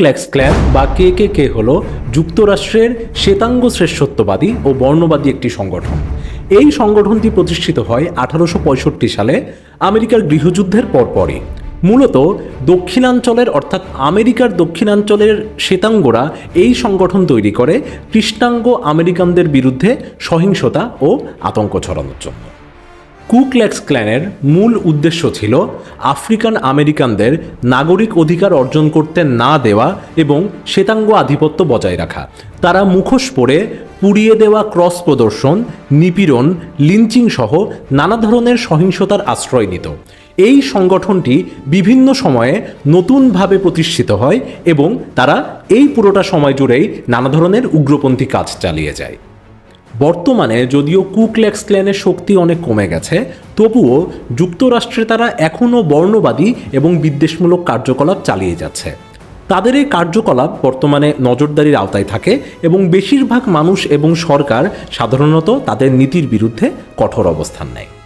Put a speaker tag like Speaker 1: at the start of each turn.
Speaker 1: কুক্ল্যাক্স clan বা কে কে কে হল যুক্তরাষ্ট্রের শ্বেতাঙ্গ শ্রেষ্ঠত্ববাদী ও বর্ণবাদী একটি সংগঠন। এই সংগঠনটি প্রতিষ্ঠিত হয় আঠারোশো পঁয়ষট্টি সালে আমেরিকার গৃহযুদ্ধের পরপরই। মূলত দক্ষিণাঞ্চলের অর্থাৎ আমেরিকার দক্ষিণাঞ্চলের শ্বেতাঙ্গরা এই সংগঠন তৈরি করে কৃষ্ণাঙ্গ আমেরিকানদের বিরুদ্ধে সহিংসতা ও আতঙ্ক ছড়ানোর জন্য। কুক্ল্যাক্স ক্ল্যানের মূল উদ্দেশ্য ছিল আফ্রিকান আমেরিকানদের নাগরিক অধিকার অর্জন করতে না দেওয়া এবং শ্বেতাঙ্গ আধিপত্য বজায় রাখা। তারা মুখোশ পরে পুড়িয়ে দেওয়া ক্রস প্রদর্শন, নিপীড়ন, লিঞ্চিং সহ নানা ধরনের সহিংসতার আশ্রয় নিত। এই সংগঠনটি বিভিন্ন সময়ে নতুনভাবে প্রতিষ্ঠিত হয় এবং তারা এই পুরোটা সময় জুড়েই নানা ধরনের উগ্রপন্থী কাজ চালিয়ে যায়। বর্তমানে যদিও কুকলেক্স ক্ল্যানের শক্তি অনেক কমে গেছে, তবুও যুক্তরাষ্ট্রে তারা এখনও বর্ণবাদী এবং বিদ্বেষমূলক কার্যকলাপ চালিয়ে যাচ্ছে। তাদের এই কার্যকলাপ বর্তমানে নজরদারির আওতায় থাকে এবং বেশিরভাগ মানুষ এবং সরকার সাধারণত তাদের নীতির বিরুদ্ধে কঠোর অবস্থান নেয়।